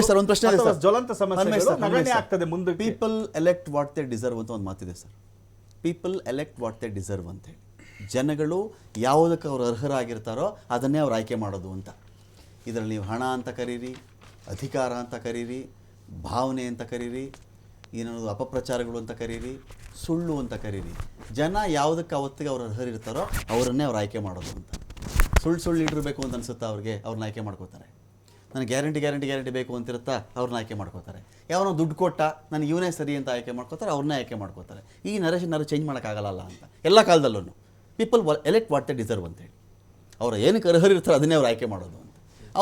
Sir ಒಂದು ಪ್ರಶ್ನೆ ಇದೆ ಅಥವಾ ಸರ್. ಜ್ವಲಂತ ಸಮಸ್ಯೆಗಳು ಸರ್, ನಗಣ್ಯ ಆಗ್ತದೆ ಮುಂದಕ್ಕೆ. People elect what they deserve ಅಂತ ಒಂದು ಮಾತಿದೆ sir. People elect what they deserve ಅಂತ ಹೇಳಿ. ಜನಗಳು ಯಾವುದಕ್ಕೆ ಅವ್ರು ಅರ್ಹರಾಗಿರ್ತಾರೋ ಅದನ್ನೇ ಅವ್ರು ಆಯ್ಕೆ ಮಾಡೋದು ಅಂತ. ಇದರಲ್ಲಿ ನೀವು ಹಣ ಅಂತ ಕರೀರಿ ಅಧಿಕಾರ ಅಂತ ಕರೀರಿ ಭಾವನೆ ಅಂತ ಕರೀರಿ ಏನನ್ನೋದು ಅಪಪ್ರಚಾರಗಳು ಅಂತ ಕರೀರಿ ಸುಳ್ಳು ಅಂತ ಕರೀರಿ. ಜನ ಯಾವುದಕ್ಕೆ ಅವತ್ತಿಗೆ ಅವ್ರು ಅರ್ಹರಿರ್ತಾರೋ ಅವರನ್ನೇ ಅವ್ರು ಆಯ್ಕೆ ಮಾಡೋದು ಅಂತ. ಸುಳ್ಳು ಸುಳ್ಳು ಇಟ್ಟಿರಬೇಕು ಅಂತ ಅನ್ಸುತ್ತಾ ಅವ್ರಿಗೆ ಅವ್ರನ್ನ ಆಯ್ಕೆ ಮಾಡ್ಕೋತಾರೆ ನನಗೆ ಗ್ಯಾರಂಟಿ ಗ್ಯಾರಂಟಿ ಗ್ಯಾರಂಟಿ ಬೇಕು ಅಂತಿರುತ್ತಾ ಅವ್ರನ್ನ ಆಯ್ಕೆ ಮಾಡ್ಕೋತಾರೆ. ಯಾವನೋ ದುಡ್ಡು ಕೊಟ್ಟ ನನಗೆ ಇವನೇ ಸರಿ ಅಂತ ಆಯ್ಕೆ ಮಾಡ್ಕೋತಾರೆ, ಅವ್ರನ್ನೇ ಆಯ್ಕೆ ಮಾಡ್ಕೋತಾರೆ. ಈ ನರೇಶ್ ನರ ಚೇಂಜ್ ಮಾಡೋಕ್ಕಾಗಲ್ಲ ಅಂತ. ಎಲ್ಲ ಕಾಲದಲ್ಲೂ people elect what they deserve ಅಂತೇಳಿ ಅವ್ರು ಏನಕ್ಕೆ ಅರ್ಹರಿರ್ತಾರೆ ಅದನ್ನೇ ಅವ್ರು ಆಯ್ಕೆ ಮಾಡೋದು ಅಂತ.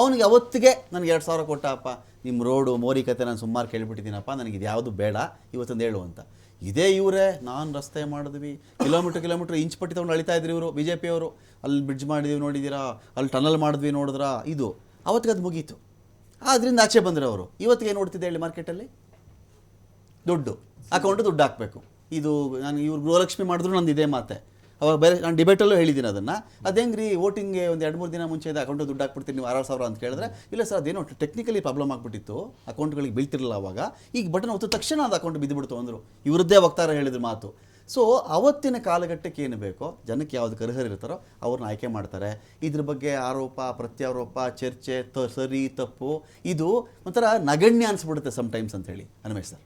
ಅವನಿಗೆ ಅವತ್ತಿಗೆ ನನಗೆ ಎರಡು ಸಾವಿರ ಕೊಟ್ಟಪ್ಪ, ನಿಮ್ಮ ರೋಡು, ಮೋರಿ ಕತೆ ನಾನು ಸುಮಾರು ಕೇಳಿಬಿಟ್ಟಿದ್ದೀನಪ್ಪ, ನನಗೆ ಇದು ಯಾವುದು ಬೇಡ, ಇವತ್ತೊಂದು ಹೇಳು ಅಂತ. ಇದೇ ಇವರೇ, ನಾನು ರಸ್ತೆ ಮಾಡಿದ್ವಿ, ಕಿಲೋಮೀಟ್ರ್ ಕಿಲೋಮೀಟ್ರ್ ಇಂಚ್ ಪಟ್ಟಿ ತೊಗೊಂಡು ಅಳಿತಾ ಇದ್ರು ಇವರು ಬಿ ಜೆ ಪಿಯವರು ಅಲ್ಲಿ ಬ್ರಿಡ್ಜ್ ಮಾಡಿದ್ವಿ ನೋಡಿದ್ದೀರಾ, ಅಲ್ಲಿ ಟನಲ್ ಮಾಡಿದ್ವಿ ನೋಡಿದ್ರಾ, ಇದು. ಅವತ್ತಿಗೆ ಅದು ಮುಗೀತು. ಅದರಿಂದ ಆಚೆ ಬಂದರು ಅವರು ಇವತ್ತಿಗೆ ಏನು ನೋಡ್ತಿದ್ದೆ ಹೇಳಿ ಮಾರ್ಕೆಟಲ್ಲಿ ದುಡ್ಡು. ಅಕೌಂಟ್ ದುಡ್ಡು ಹಾಕಬೇಕು. ಇದು ನಾನು ಇವ್ರು ಗೃಹಲಕ್ಷ್ಮಿ ಮಾಡಿದ್ರು ನಂದು ಇದೇ ಮಾತೆ. ಅವಾಗ ಬೇರೆ ನಾನು ಡಿಬೇಟಲ್ಲೂ ಹೇಳಿದ್ದೀನಿ ಅದನ್ನು. ಅದು ಹೆಂಗೆ ರೀ ವೋಟಿಂಗ್ಗೆ ಒಂದು ಎರಡು ಮೂರು ದಿನ ಮುಂಚೆ ಇದೆ ಅಕೌಂಟ್ ದುಡ್ಡು ಹಾಕ್ಬಿಡ್ತೀನಿ, ನೀವು ಆರು ಸಾವಿರ ಅಂತ ಕೇಳಿದ್ರೆ, ಇಲ್ಲ ಸರ್, ಅದೇನೋ ಟೆಕ್ನಿಕಲಿ ಪ್ರಾಬ್ಲಮ್ ಆಗಿಬಿಟ್ಟಿತ್ತು. ಅಕೌಂಟ್ಗಳಿಗೆ ಬೀಳ್ತಿರಲಿಲ್ಲ ಅವಾಗ. ಈಗ ಬಟನ್ ಒತ್ತ ತಕ್ಷಣ ಅದು ಅಕೌಂಟ್ ಬಿದ್ದುಬಿಡ್ತು ಅಂದರು. ಇವರದ್ದೇ ವಕ್ತಾರ ಹೇಳಿದ್ರು ಮಾತು. ಸೊ ಅವತ್ತಿನ ಕಾಲಘಟ್ಟಕ್ಕೆ ಏನು ಬೇಕೋ, ಜನಕ್ಕೆ ಯಾವ್ದು ಇರ್ತಾರೋ ಅವ್ರನ್ನ ಆಯ್ಕೆ ಮಾಡ್ತಾರೆ. ಇದ್ರ ಬಗ್ಗೆ ಆರೋಪ, ಪ್ರತ್ಯಾರೋಪ, ಚರ್ಚೆ, ತ, ಸರಿ, ತಪ್ಪು, ಇದು ಒಂಥರ ನಗಣ್ಯ ಅನಿಸ್ಬಿಡುತ್ತೆ ಸಮ್ಟೈಮ್ಸ್ ಅಂತ ಹೇಳಿ ಹನುಮೇಶ್ ಸರ್.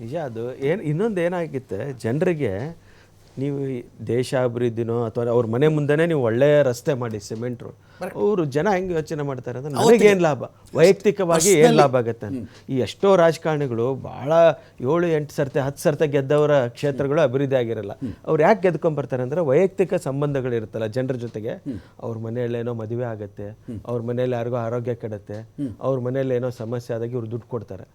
ನಿಜ ಅದು. ಏನು, ಇನ್ನೊಂದು ಏನಾಗಿತ್ತೆ, ಜನರಿಗೆ ನೀವು ದೇಶಾಭಿವೃದ್ಧಿನೋ ದೇಶ ಅಭಿವೃದ್ಧಿನೋ ಅಥವಾ ಅವ್ರ ಮನೆ ಮುಂದೆನೆ ನೀವು ಒಳ್ಳೆ ರಸ್ತೆ ಮಾಡಿ ಸಿಮೆಂಟ್ ರೋಡ್. ಅವರು ಜನ ಹೆಂಗೆ ಯೋಚನೆ ಮಾಡ್ತಾರೆ ಅಂದ್ರೆ ಏನು ಲಾಭ? ವೈಯಕ್ತಿಕವಾಗಿ ಏನು ಲಾಭ ಆಗುತ್ತೆ? ಈ ಎಷ್ಟೋ ರಾಜಕಾರಣಿಗಳು ಭಾಳ ಏಳು ಎಂಟು ಸರ್ತೆ ಹತ್ತು ಸರ್ತೆ ಗೆದ್ದವರ ಕ್ಷೇತ್ರಗಳು ಅಭಿವೃದ್ಧಿ ಆಗಿರಲ್ಲ. ಅವ್ರು ಯಾಕೆ ಗೆದ್ಕೊಂಡ್ಬರ್ತಾರೆ ಅಂದರೆ ವೈಯಕ್ತಿಕ ಸಂಬಂಧಗಳು ಇರುತ್ತಲ್ಲ ಜನರ ಜೊತೆಗೆ. ಅವ್ರ ಮನೆಯಲ್ಲಿ ಏನೋ ಮದುವೆ ಆಗುತ್ತೆ. ಅವ್ರ ಮನೇಲಿ ಯಾರಿಗೋ ಆರೋಗ್ಯ ಕೆಡುತ್ತೆ. ಅವ್ರ ಮನೆಯಲ್ಲಿ ಏನೋ ಸಮಸ್ಯೆ ಆದಾಗ ಇವ್ರು ದುಡ್ಡು ಕೊಡ್ತಾರೆ.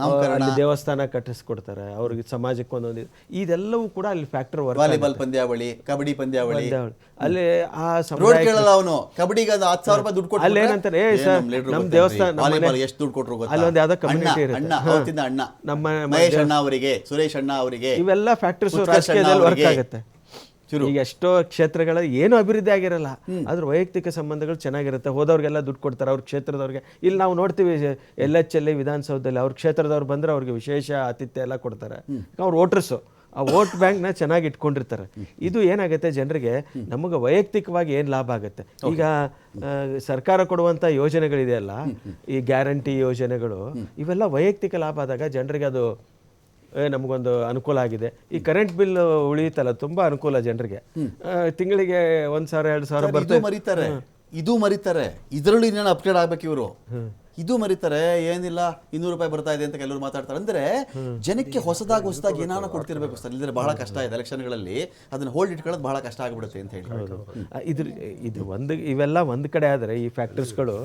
ಅಲ್ಲಿ ದೇವಸ್ಥಾನ ಕಟ್ಟಿಸ್ಕೊಡ್ತಾರೆ ಅವ್ರಿಗೆ ಸಮಾಜಕ್ಕೆ ಒಂದೊಂದು ಇದೆಲ್ಲವೂ ಕೂಡ ಅಲ್ಲಿ ಫ್ಯಾಕ್ಟರ್ ವರ್ಕ್ ವಾಲಿಬಾಲ್ ಪಂದ್ಯಾವಳಿ ಕಬಡ್ಡಿ ಪಂದ್ಯಾವಳಿ. ಅಲ್ಲಿ ಆ ರೋಡ್ ಸಮುದಾಯ ಕೇಳಲ್ಲ ಅವನು. ಕಬಡ್ಡಿಗೆ ಅದು ಹತ್ತು ಸಾವಿರ ರೂಪಾಯಿ ದುಡ್ಡು ಕೊಟ್ಟು ಅಲ್ಲಿ ಏನಂತಾರೆ, ಏ ಸರ್, ನಮ್ ದೇವಸ್ಥಾನ, ನಮ್ಮ ವಾಲಿಬಾಲ್ ಎಷ್ಟು ದುಡ್ಡು ಕೊಟ್ಟರು ಗೊತ್ತಾ? ಅಲ್ಲೊಂದು ಯಾವ್ದೋ ಅಣ್ಣ community ಇರುತ್ತೆ. ಅಣ್ಣ ಅವತ್ತಿಂದ ಅಣ್ಣ. ನಮ್ಮ ಮಹೇಶ್ ಅಣ್ಣ ಅವರಿಗೆ ಸುರೇಶ್ ಅಣ್ಣ ಅವರಿಗೆ ಇವೆಲ್ಲ ಫ್ಯಾಕ್ಟರ್ಸ್ ರಾಜಕೀಯದಲ್ಲಿ ವರ್ಕ್ ಆಗುತ್ತೆ. ಈಗ ಎಷ್ಟೋ ಕ್ಷೇತ್ರಗಳ ಏನು ಅಭಿವೃದ್ಧಿ ಆಗಿರಲ್ಲ. ಆದ್ರೆ ವೈಯಕ್ತಿಕ ಸಂಬಂಧಗಳು ಚೆನ್ನಾಗಿರುತ್ತೆ. ಹೋದವ್ರಿಗೆಲ್ಲ ದುಡ್ಡು ಕೊಡ್ತಾರೆ ಅವ್ರ ಕ್ಷೇತ್ರದವ್ರಿಗೆ. ಇಲ್ಲಿ ನಾವು ನೋಡ್ತೀವಿ ಎಲ್ ಎಚ್ ಎಲ್ ವಿಧಾನಸೌಧದಲ್ಲಿ ಅವ್ರ ಕ್ಷೇತ್ರದವ್ರು ಬಂದ್ರೆ ಅವ್ರಿಗೆ ವಿಶೇಷ ಆತಿಥ್ಯ ಎಲ್ಲ ಕೊಡ್ತಾರೆ. ಅವ್ರು ವೋಟರ್ಸು ಆ ವೋಟ್ ಬ್ಯಾಂಕ್ನ ಚೆನ್ನಾಗಿ ಇಟ್ಕೊಂಡಿರ್ತಾರೆ. ಇದು ಏನಾಗುತ್ತೆ ಜನರಿಗೆ ನಮಗೆ ವೈಯಕ್ತಿಕವಾಗಿ ಏನು ಲಾಭ ಆಗುತ್ತೆ? ಈಗ ಸರ್ಕಾರ ಕೊಡುವಂಥ ಯೋಜನೆಗಳಿದೆಯಲ್ಲ ಈ ಗ್ಯಾರಂಟಿ ಯೋಜನೆಗಳು ಇವೆಲ್ಲ ವೈಯಕ್ತಿಕ ಲಾಭ ಆದಾಗ ಜನರಿಗೆ ಅದು ನಮಗೊಂದು ಅನುಕೂಲ ಆಗಿದೆ. ಈ ಕರೆಂಟ್ ಬಿಲ್ ಉಳಿಯುತ್ತಲ್ಲ ತುಂಬಾ ಅನುಕೂಲ ಜನರಿಗೆ. ತಿಂಗಳಿಗೆ ಒಂದ್ ಸಾವಿರ ಎರಡು ಸಾವಿರ ಬರ್ತದೆ ಮರಿತಾರೆ. ಇದು ಮರಿತಾರೆ. ಇದರಲ್ಲೂ ಇನ್ನೇನು ಅಪ್ಗ್ರೇಡ್ ಆಗ್ಬೇಕು ಇವರು? ಇದು ಮರಿತಾರೆ ಏನಿಲ್ಲ ಇನ್ನೂರು ರೂಪಾಯಿ ಬರ್ತಾ ಇದೆ ಅಂತ ಕೆಲವರು ಮಾತಾಡ್ತಾರೆ. ಅಂದ್ರೆ ಜನಕ್ಕೆ ಹೊಸದಾಗಿ ಹೊಸದಾಗಿ ಏನಾನ ಕೊಡ್ತಿರ್ಬೇಕು ಸರ್. ಇಲ್ಲದ್ರೆ ಬಹಳ ಕಷ್ಟ ಇದೆ ಎಲೆಕ್ಷನ್ಗಳಲ್ಲಿ. ಅದನ್ನ ಹೋಲ್ಡ್ ಇಟ್ಕೊಳ್ಳೋದು ಬಹಳ ಕಷ್ಟ ಆಗ್ಬಿಡುತ್ತೆ ಅಂತ ಹೇಳಿ. ಇದ್ರ ಇದು ಒಂದು ಇವೆಲ್ಲ ಒಂದು ಕಡೆ ಆದರೆ ಈ ಫ್ಯಾಕ್ಟರ್ಸ್ಗಳು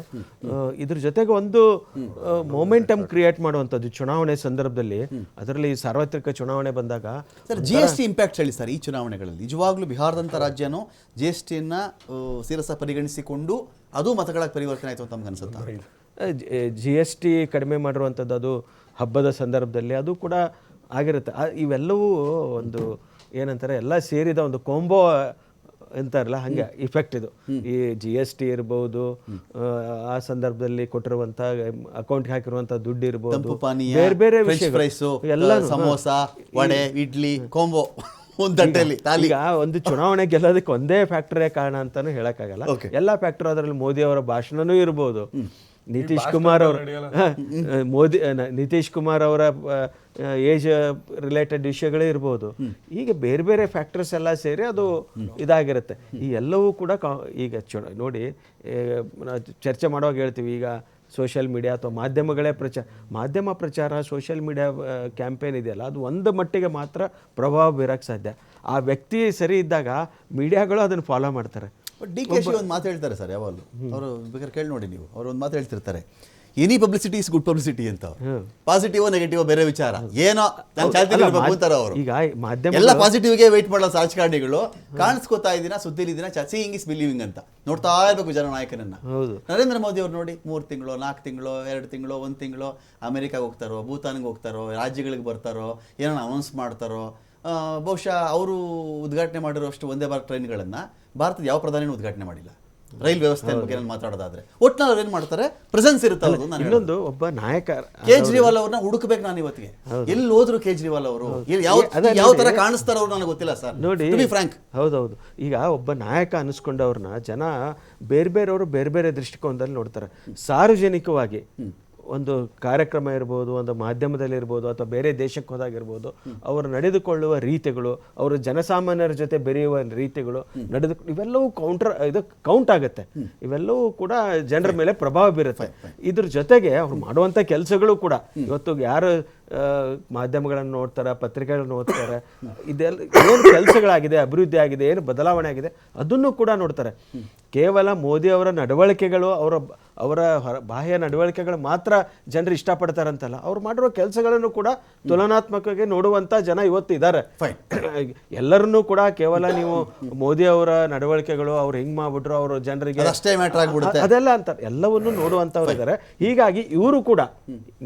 ಇದ್ರ ಜೊತೆಗೆ ಒಂದು ಮೊಮೆಂಟಮ್ ಕ್ರಿಯೇಟ್ ಮಾಡುವಂಥದ್ದು ಚುನಾವಣೆ ಸಂದರ್ಭದಲ್ಲಿ. ಅದರಲ್ಲಿ ಸಾರ್ವತ್ರಿಕ ಚುನಾವಣೆ ಬಂದಾಗ sir G S T impact ಹೇಳಿ ಸರ್ ಈ ಚುನಾವಣೆಗಳಲ್ಲಿ. ನಿಜವಾಗ್ಲೂ ಬಿಹಾರದಂಥ ರಾಜ್ಯನೂ ಜಿ ಎಸ್ ಟಿಯನ್ನು ಸೀರಸ ಪರಿಗಣಿಸಿಕೊಂಡು ಅದು ಮತಗಳಾಗಿ ಪರಿವರ್ತನೆ ಆಯಿತು ಅಂತ ನಮ್ಗೆ ಅನ್ಸುತ್ತಾ? ಜಿ ಎಸ್ ಟಿ ಕಡಿಮೆ ಮಾಡಿರುವಂಥದ್ದು ಅದು ಹಬ್ಬದ ಸಂದರ್ಭದಲ್ಲಿ ಅದು ಕೂಡ ಆಗಿರುತ್ತೆ. ಇವೆಲ್ಲವೂ ಒಂದು ಏನಂತಾರೆ ಎಲ್ಲ ಸೇರಿದ ಒಂದು ಕೊಂಬೋ ಅಂತಾರಲ್ಲ ಹಂಗೆ ಇಫೆಕ್ಟ್ ಇದು. ಈ ಜಿ ಎಸ್ ಟಿ ಇರ್ಬೋದು ಆ, ಸಂದರ್ಭದಲ್ಲಿ ಕೊಟ್ಟಿರುವಂತ ಅಕೌಂಟ್ಗೆ ಹಾಕಿರುವಂತ ದುಡ್ಡು ಇರ್ಬೋದು ಬೇರೆ ಬೇರೆ ಎಲ್ಲ ಸಮೋಸ ವಡೆ ಇಡ್ಲಿ ಕೋಂಬೋ ಈಗ ಒಂದು ಚುನಾವಣೆ ಗೆಲ್ಲೋದಕ್ಕೆ ಒಂದೇ ಫ್ಯಾಕ್ಟರೇ ಕಾರಣ ಅಂತಾನು ಹೇಳಕ್ಕಾಗಲ್ಲ. ಎಲ್ಲಾ ಎಲ್ಲ ಫ್ಯಾಕ್ಟರ್ ಅದರಲ್ಲಿ ಮೋದಿ ಅವರ ಭಾಷಣನೂ ಇರ್ಬೋದು. ನಿತೀಶ್ ಕುಮಾರ್ ಅವರ ಮೋದಿ ನಿತೀಶ್ ಕುಮಾರ್ ಅವರ ಏಜ್ ರಿಲೇಟೆಡ್ ವಿಷಯಗಳೇ ಇರ್ಬೋದು. ಹೀಗೆ ಬೇರೆ ಬೇರೆ ಫ್ಯಾಕ್ಟರ್ಸ್ ಎಲ್ಲ ಸೇರಿ ಅದು ಇದಾಗಿರುತ್ತೆ. ಈ ಎಲ್ಲವೂ ಕೂಡ ಕಾ- ಈಗ ನೋಡಿ ಚರ್ಚೆ ಮಾಡುವಾಗ ಹೇಳ್ತೀವಿ ಈಗ ಸೋಷಿಯಲ್ ಮೀಡಿಯಾ ಅಥವಾ ಮಾಧ್ಯಮಗಳೇ ಪ್ರಚಾರ ಮಾಧ್ಯಮ ಪ್ರಚಾರ ಸೋಷಿಯಲ್ ಮೀಡಿಯಾ ಕ್ಯಾಂಪೇನ್ ಇದೆಯಲ್ಲ ಅದು ಒಂದು ಮಟ್ಟಿಗೆ ಮಾತ್ರ ಪ್ರಭಾವ ಬೀರಕ್ಕೆ ಸಾಧ್ಯ. ಆ ವ್ಯಕ್ತಿ ಸರಿ ಇದ್ದಾಗ ಮೀಡಿಯಾಗಳು ಅದನ್ನು ಫಾಲೋ ಮಾಡ್ತಾರೆ. ಡಿ ಕೆ ಶಿ ಒಂದು ಮಾತು ಹೇಳ್ತಾರೆ ಸರ್ ಯಾವಾಗಲೂ. ಅವರು ಬೇಕಾದ್ರೆ ಕೇಳಿ ನೋಡಿ ನೀವು. ಅವರು ಒಂದು ಮಾತು ಹೇಳ್ತಿರ್ತಾರೆ. Any publicity is good publicity ಅಂತ ಪಾಸಿಟಿವ್ ನೆಗೆಟಿವ್ ಬೇರೆ ವಿಚಾರ. ಏನೋ ನಾನು ಚಾಲ್ತಿ ಅಂತಾರೆ ಅವರು. ಈಗ ಮಾಧ್ಯಮ ಎಲ್ಲ ಪಾಸಿಟಿವ್ಗೆ ವೆಯ್ಟ್ ಮಾಡೋ ರಾಜಕಾರಣಿಗಳು ಕಾಣಿಸ್ಕೋತಾ ಇದೀನ ಸುದ್ದಿಲಿ ದಿನ ಸೀಯಿಂಗ್ ಇಸ್ ಬಿಲೀವಿಂಗ್ ಅಂತ. ನೋಡ್ತಾ ಇರಬೇಕು ಜನ ನಾಯಕನನ್ನ. ನರೇಂದ್ರ ಮೋದಿ ಅವ್ರು ನೋಡಿ ಮೂರು ತಿಂಗಳು ನಾಲ್ಕು ತಿಂಗಳು ಎರಡು ತಿಂಗಳು ಒಂದು ತಿಂಗಳು ಅಮೆರಿಕಾಗೆ ಹೋಗ್ತಾರೋ ಭೂತಾನ್ಗೆ ಹೋಗ್ತಾರೋ ರಾಜ್ಯಗಳಿಗೆ ಬರ್ತಾರೋ ಏನೋ ಅನೌನ್ಸ್ ಮಾಡ್ತಾರೋ ಬಹುಶಃ ಅವರು ಉದ್ಘಾಟನೆ ಮಾಡಿರುವಷ್ಟು ಒಂದೇ ಭಾರತ ಟ್ರೈನ್ಗಳನ್ನು ಭಾರತದ ಯಾವ ಪ್ರಧಾನಿನೂ ಉದ್ಘಾಟನೆ ಮಾಡಿಲ್ಲ. ರೈಲ್ ವ್ಯವಸ್ಥೆ ಬಗ್ಗೆ ನಾನು ಮಾತಾಡೋದಾದ್ರೆ. ಒಟ್ನಲ್ಲಿ ಅವ್ರು ಏನು ಮಾಡ್ತಾರೆ? ಪ್ರೆಸೆನ್ಸ್ ಇರುತ್ತೆ ಅವ್ರದ್ದು ಇನ್ನೊಂದು ಒಬ್ಬ ನಾಯಕ ಕೇಜ್ರಿವಾಲ್ ಅವ್ರನ್ನ ಹುಡುಕ್ಬೇಕು ನಾನು ಇವತ್ತಿಗೆ. ಎಲ್ಲಿ ಹೋದ್ರು ಕೇಜ್ರಿವಾಲ್ ಅವರು? ಯಾವ ತರ ಕಾಣಿಸ್ತಾರ ಅವ್ರು ನನಗೆ ಗೊತ್ತಿಲ್ಲ ಸರ್. ನೋಡಿ. ಫ್ರಾಂಕ್ ಹೌದೌದು. ಈಗ ಒಬ್ಬ ನಾಯಕ ಅನಿಸ್ಕೊಂಡವ್ರನ್ನ ಜನ ಬೇರೆ ಬೇರೆಯವರು ಬೇರೆ ಬೇರೆ ದೃಷ್ಟಿಕೋನದಲ್ಲಿ ನೋಡ್ತಾರೆ. ಸಾರ್ವಜನಿಕವಾಗಿ ಒಂದು ಕಾರ್ಯಕ್ರಮ ಇರ್ಬೋದು ಒಂದು ಮಾಧ್ಯಮದಲ್ಲಿ ಇರ್ಬೋದು ಅಥವಾ ಬೇರೆ ದೇಶಕ್ಕೆ ಹೋದಾಗಿರ್ಬೋದು ಅವರು ನಡೆದುಕೊಳ್ಳುವ ರೀತಿಗಳು ಅವರು ಜನಸಾಮಾನ್ಯರ ಜೊತೆ ಬೆರೆಯುವ ರೀತಿಗಳು ನಡೆದು ಇವೆಲ್ಲವೂ ಕೌಂಟರ್ ಇದು ಕೌಂಟ್ ಆಗುತ್ತೆ. ಇವೆಲ್ಲವೂ ಕೂಡ ಜನರ ಮೇಲೆ ಪ್ರಭಾವ ಬೀರುತ್ತೆ. ಇದ್ರ ಜೊತೆಗೆ ಅವ್ರು ಮಾಡುವಂಥ ಕೆಲಸಗಳು ಕೂಡ ಇವತ್ತು ಯಾರು ಮಾಧ್ಯಮಗಳನ್ನು ನೋಡ್ತಾರೆ ಪತ್ರಿಕೆಗಳನ್ನು ಓದ್ತಾರೆ ಇದೆಲ್ಲ ಏನು ಕೆಲಸಗಳಾಗಿದೆ ಅಭಿವೃದ್ಧಿ ಆಗಿದೆ ಏನು ಬದಲಾವಣೆ ಆಗಿದೆ ಅದನ್ನು ಕೂಡ ನೋಡ್ತಾರೆ. ಕೇವಲ ಮೋದಿ ಅವರ ನಡವಳಿಕೆಗಳು ಅವರ ಅವರ ಹೊರ- ಬಾಹ್ಯ ನಡವಳಿಕೆಗಳು ಮಾತ್ರ ಜನರು ಇಷ್ಟಪಡ್ತಾರಂತಲ್ಲ ಅವ್ರು ಮಾಡಿರೋ ಕೆಲಸಗಳನ್ನು ಕೂಡ ತುಲನಾತ್ಮಕವಾಗಿ ನೋಡುವಂತ ಜನ ಇವತ್ತು ಇದ್ದಾರೆ ಎಲ್ಲರನ್ನೂ ಕೂಡ ಕೇವಲ ನೀವು ಮೋದಿ ಅವರ ನಡವಳಿಕೆಗಳು ಅವ್ರು ಹೆಂಗ್ ಮಾಡ್ಬಿಟ್ರು ಅವರು ಜನರಿಗೆ ಮ್ಯಾಟರ್ ಆಗ್ಬಿಡುತ್ತೆ. ಅದೆಲ್ಲ ಅಂತಾರೆ ಎಲ್ಲವನ್ನು ನೋಡುವಂಥವ್ರು ಇದ್ದಾರೆ ಹೀಗಾಗಿ ಇವರು ಕೂಡ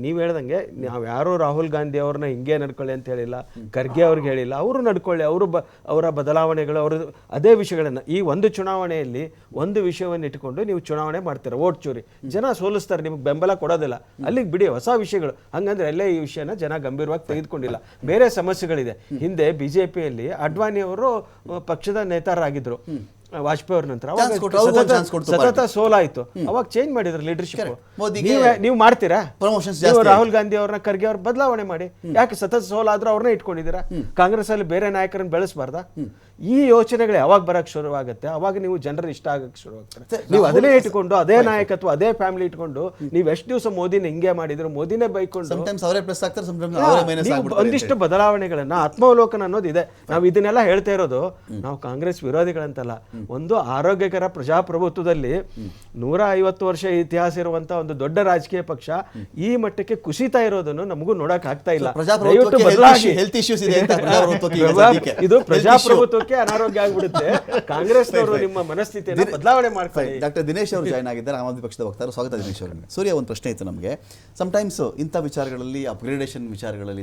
ನೀವು ಹೇಳ್ದಂಗೆ ನಾವು ಯಾರು ರಾಹುಲ್ ಗಾಂಧಿ ಅವ್ರನ್ನ ಹಿಂಗೆ ನಡ್ಕೊಳ್ಳಿ ಅಂತ ಹೇಳಿಲ್ಲ ಖರ್ಗೆ ಅವ್ರಿಗೆ ಹೇಳಿಲ್ಲ ಅವರು ನಡ್ಕೊಳ್ಳಿ ಅವರು ಬ ಅವರ ಬದಲಾವಣೆಗಳು ಅವರು ಅದೇ ವಿಷಯಗಳನ್ನು ಈ ಒಂದು ಚುನಾವಣೆಯಲ್ಲಿ ಒಂದು ವಿಷಯವನ್ನು ಇಟ್ಕೊಂಡು ನೀವು ಚುನಾವಣೆ ಮಾಡ್ತೀರ ಓಟ್ ಚೋರಿ. ಜನ ಸೋಲಿಸ್ತಾರೆ ನಿಮ್ಗೆ ಬೆಂಬಲ ಕೊಡೋದಿಲ್ಲ. ಅಲ್ಲಿಗೆ ಬಿಡಿ ಹೊಸ ವಿಷಯಗಳು. ಹಂಗಂದ್ರೆ ಅಲ್ಲೇ ಈ ವಿಷಯನ ಜನ ಗಂಭೀರವಾಗಿ ತೆಗೆದುಕೊಂಡಿಲ್ಲ. ಬೇರೆ ಸಮಸ್ಯೆಗಳಿದೆ. ಹಿಂದೆ ಬಿಜೆಪಿಯಲ್ಲಿ ಅಡ್ವಾಣಿ ಅವರು ಪಕ್ಷದ ನೇತಾರರಾಗಿದ್ರು. ವಾಜಪೇಯಿ ಅವ್ರ ನಂತರ. ಸತತ- ಸೋಲಾಯ್ತು. ಅವಾಗ ಚೇಂಜ್ ಮಾಡಿದ್ರು ಲೀಡರ್ಶಿಪ್ ನೀವು ಮಾಡ್ತೀರಾ? ರಾಹುಲ್ ಗಾಂಧಿ ಅವ್ರನ್ನ ಖರ್ಗೆ ಅವ್ರ ಬದಲಾವಣೆ ಮಾಡಿ. ಯಾಕೆ ಸತತ ಸೋಲಾದ್ರೂ ಅವ್ರನ್ನ ಇಟ್ಕೊಂಡಿದ್ದೀರಾ? ಕಾಂಗ್ರೆಸ್ ಅಲ್ಲಿ ಬೇರೆ ನಾಯಕರನ್ನ ಬೆಳೆಸಬಾರ್ದಾ? ಈ ಯೋಚನೆಗಳು ಯಾವಾಗ ಬರಕ್ ಶುರುವಾಗುತ್ತೆ? ಅವಾಗ ನೀವು ಜನರ ಇಷ್ಟ ಆಗಕ್ಕೆ ಶುರು ಆಗ್ತಾರೆ ನೀವು ಅದನ್ನೇ ಇಟ್ಕೊಂಡು ಅದೇ ನಾಯಕತ್ವ ಅದೇ ಫ್ಯಾಮಿಲಿ ಇಟ್ಕೊಂಡು ನೀವು ಎಷ್ಟು ದಿವಸ ಮೋದಿನ ಹಿಂಗೆ ಮಾಡಿದ್ರು ಮೋದಿನೇ ಬೈಕೊಂಡು ಒಂದಿಷ್ಟು ಬದಲಾವಣೆಗಳನ್ನ ಆತ್ಮಾವಲೋಕನ ಅನ್ನೋದು ಇದೆ. ನಾವು ಇದನ್ನೆಲ್ಲ ಹೇಳ್ತಾ ಇರೋದು ನಾವು ಕಾಂಗ್ರೆಸ್ ವಿರೋಧಿಗಳಂತಲ್ಲ ಒಂದು ಆರೋಗ್ಯಕರ ಪ್ರಜಾಪ್ರಭುತ್ವದಲ್ಲಿ ನೂರ ಐವತ್ತು ವರ್ಷ ಇತಿಹಾಸ ಇರುವಂತ ಒಂದು ದೊಡ್ಡ ರಾಜಕೀಯ ಪಕ್ಷ ಈ ಮಟ್ಟಕ್ಕೆ ಕುಸಿತಾ ಇರೋದನ್ನು ನಮಗೂ ನೋಡಕ್ ಆಗ್ತಾ ಇಲ್ಲ. ಇದು ಪ್ರಜಾಪ್ರಭುತ್ವಕ್ಕೆ ಪ್ರಜಾಪ್ರಭುತ್ವಕ್ಕೆ ಅನಾರೋಗ್ಯ ಆಗ್ಬಿಡುತ್ತೆ. ಕಾಂಗ್ರೆಸ್ನವರು ನಿಮ್ಮ ಮನಸ್ಥಿತಿಯನ್ನು ಬದಲಾವಣೆ ಮಾಡ್ತಾರೆ ಡಾಕ್ಟರ್ ದಿನೇಶ್ ಅವರು ಜಾಯ್ನ್ ಆಗಿದ್ದಾರೆ. ಆಮ್ ಆದ್ಮಿ ಪಕ್ಷದ ವಕ್ತಾರ. ಸ್ವಾಗತ ದಿನೇಶ್ ಅವರಿಗೆ. ಸೂರ್ಯ ಒಂದು ಪ್ರಶ್ನೆ ಇತ್ತು ನಮಗೆ. ಸಮಟೈಮ್ಸ್ ಇಂಥ ವಿಚಾರಗಳಲ್ಲಿ ಅಪ್ಗ್ರೇಡೇಷನ್ ವಿಚಾರಗಳಲ್ಲಿ